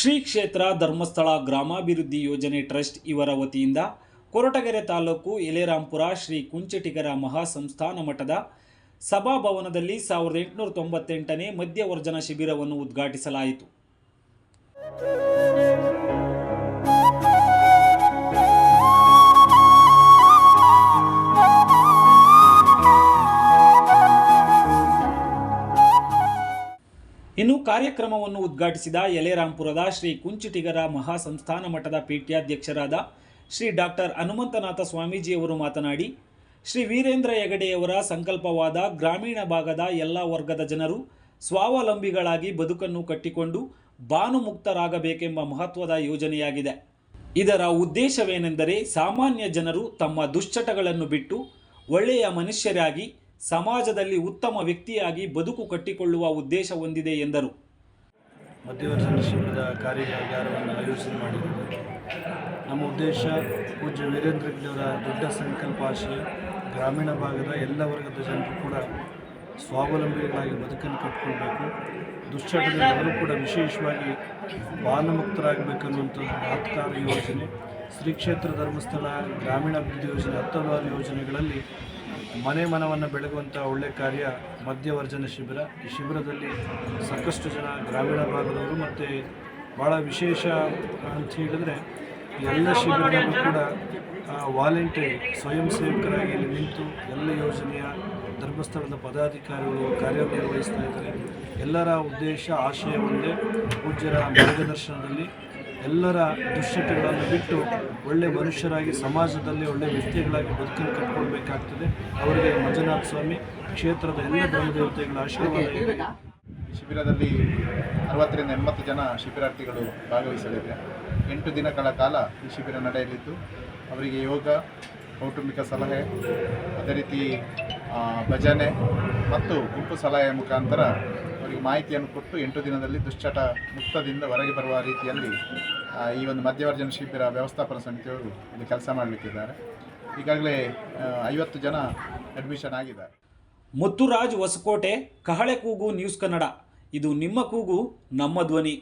ಶ್ರೀ ಕ್ಷೇತ್ರ ಧರ್ಮಸ್ಥಳ ಗ್ರಾಮಾಭಿವೃದ್ಧಿ ಯೋಜನೆ ಟ್ರಸ್ಟ್ ಇವರ ವತಿಯಿಂದ ಕೊರಟಗೆರೆ ತಾಲೂಕು ಎಲೆರಾಂಪುರ ಶ್ರೀ ಕುಂಚಟಿಗರ ಮಹಾಸಂಸ್ಥಾನ ಮಠದ ಸಭಾಭವನದಲ್ಲಿ ಸಾವಿರದ ಎಂಟುನೂರ ತೊಂಬತ್ತೆಂಟನೇ ಮಧ್ಯವರ್ಜನ ಶಿಬಿರವನ್ನು ಉದ್ಘಾಟಿಸಲಾಯಿತು. ಕಾರ್ಯಕ್ರಮವನ್ನು ಉದ್ಘಾಟಿಸಿದ ಯಲೆರಾಂಪುರದ ಶ್ರೀ ಕುಂಚಿಟಿಗರ ಮಹಾಸಂಸ್ಥಾನ ಮಠದ ಪೀಠ್ಯಾಧ್ಯಕ್ಷರಾದ ಶ್ರೀ ಡಾಕ್ಟರ್ ಹನುಮಂತನಾಥ ಸ್ವಾಮೀಜಿಯವರು ಮಾತನಾಡಿ, ಶ್ರೀ ವೀರೇಂದ್ರ ಹೆಗಡೆಯವರ ಸಂಕಲ್ಪವಾದ ಗ್ರಾಮೀಣ ಭಾಗದ ಎಲ್ಲ ವರ್ಗದ ಜನರು ಸ್ವಾವಲಂಬಿಗಳಾಗಿ ಬದುಕನ್ನು ಕಟ್ಟಿಕೊಂಡು ಭಾನುಮುಕ್ತರಾಗಬೇಕೆಂಬ ಮಹತ್ವದ ಯೋಜನೆಯಾಗಿದೆ. ಇದರ ಉದ್ದೇಶವೇನೆಂದರೆ, ಸಾಮಾನ್ಯ ಜನರು ತಮ್ಮ ದುಶ್ಚಟಗಳನ್ನು ಬಿಟ್ಟು ಒಳ್ಳೆಯ ಮನುಷ್ಯರಾಗಿ ಸಮಾಜದಲ್ಲಿ ಉತ್ತಮ ವ್ಯಕ್ತಿಯಾಗಿ ಬದುಕು ಕಟ್ಟಿಕೊಳ್ಳುವ ಉದ್ದೇಶ ಹೊಂದಿದೆ ಎಂದರು. ಮಧ್ಯವರ್ಜನ ಶಿಬಿರದ ಕಾರ್ಯಾಗಾರವನ್ನು ಆಯೋಜನೆ ಮಾಡಿದ್ದು ನಮ್ಮ ಉದ್ದೇಶ ಪೂಜ್ಯ ವೀರೇಂದ್ರ ಅವರ ದೊಡ್ಡ ಸಂಕಲ್ಪ ಆಶಯ, ಗ್ರಾಮೀಣ ಭಾಗದ ಎಲ್ಲ ವರ್ಗದ ಜನರು ಕೂಡ ಸ್ವಾವಲಂಬಿಗಳಾಗಿ ಬದುಕನ್ನು ಕಟ್ಟಿಕೊಳ್ಬೇಕು. ದುಶ್ಚಟದಲ್ಲಿ ಕೂಡ ವಿಶೇಷವಾಗಿ ಬಾಲಮುಕ್ತರಾಗಬೇಕನ್ನುವಂಥ ಮಹತ್ಕಾರ ಯೋಜನೆ, ಶ್ರೀ ಕ್ಷೇತ್ರ ಧರ್ಮಸ್ಥಳ ಗ್ರಾಮೀಣಾಭಿವೃದ್ಧಿ ಯೋಜನೆ ಹತ್ತವಾರು ಯೋಜನೆಗಳಲ್ಲಿ ಮನೆ ಮನವನ್ನು ಬೆಳಗುವಂಥ ಒಳ್ಳೆ ಕಾರ್ಯ ಮಧ್ಯವರ್ಜನ ಶಿಬಿರ. ಈ ಶಿಬಿರದಲ್ಲಿ ಸಾಕಷ್ಟು ಜನ ಗ್ರಾಮೀಣ ಭಾಗದವರು ಮತ್ತು ಭಾಳ ವಿಶೇಷ ಅಂತ ಹೇಳಿದರೆ ಎಲ್ಲ ಶಿಬಿರದಲ್ಲೂ ಕೂಡ ವಾಲಂಟಿಯರ್ ಸ್ವಯಂ ಸೇವಕರಾಗಿ ಇಲ್ಲಿ ನಿಂತು ಎಲ್ಲ ಯೋಜನೆಯ ಧರ್ಮಸ್ಥಳದ ಪದಾಧಿಕಾರಿಗಳು ಕಾರ್ಯನಿರ್ವಹಿಸ್ತಾ ಇದ್ದಾರೆ. ಎಲ್ಲರ ಉದ್ದೇಶ, ಆಶಯ ಒಂದೇ. ಪೂಜ್ಯರ ಮಾರ್ಗದರ್ಶನದಲ್ಲಿ ಎಲ್ಲರ ದುಶ್ಚಟಗಳನ್ನು ಬಿಟ್ಟು ಒಳ್ಳೆ ಮನುಷ್ಯರಾಗಿ ಸಮಾಜದಲ್ಲಿ ಒಳ್ಳೆ ವ್ಯಕ್ತಿಗಳಾಗಿ ಬದುಕನ್ನು ಕಟ್ಕೊಳ್ಬೇಕಾಗ್ತದೆ. ಅವರಿಗೆ ಮಂಜುನಾಥ ಸ್ವಾಮಿ ಕ್ಷೇತ್ರದ ಎಲ್ಲ ಧರ್ಮದೇವತೆಗಳ ಆಶೀರ್ವಾದ ಶಿಬಿರದಲ್ಲಿ ಅರವತ್ತರಿಂದ ಎಂಬತ್ತು ಜನ ಶಿಬಿರಾರ್ಥಿಗಳು ಭಾಗವಹಿಸಲಿದೆ. ಎಂಟು ದಿನಗಳ ಕಾಲ ಈ ಶಿಬಿರ ನಡೆಯಲಿದ್ದು, ಅವರಿಗೆ ಯೋಗ ಕೌಟುಂಬಿಕ ಸಲಹೆ, ಅದೇ ರೀತಿ ಭಜನೆ ಮತ್ತು ಗುಂಪು ಸಲಹೆಯ ಮುಖಾಂತರ ಅವರಿಗೆ ಮಾಹಿತಿಯನ್ನು ಕೊಟ್ಟು ಎಂಟು ದಿನದಲ್ಲಿ ದುಶ್ಚಟ ಮುಕ್ತದಿಂದ ಹೊರಗೆ ಬರುವ ರೀತಿಯಲ್ಲಿ ಈ ಒಂದು ಮಧ್ಯವರ್ಜನ ಶಿಬಿರ ವ್ಯವಸ್ಥಾಪನ ಸಮಿತಿಯವರು ಇಲ್ಲಿ ಕೆಲಸ ಮಾಡಲಿಕ್ಕಿದ್ದಾರೆ. ಈಗಾಗಲೇ ಐವತ್ತು ಜನ ಅಡ್ಮಿಷನ್ ಆಗಿದ್ದಾರೆ. ಮುತ್ತುರಾಜ್ ಹೊಸಕೋಟೆ, ಕಹಳೆ ಕೂಗು ನ್ಯೂಸ್ ಕನ್ನಡ. ಇದು ನಿಮ್ಮ ಕೂಗು, ನಮ್ಮ ಧ್ವನಿ.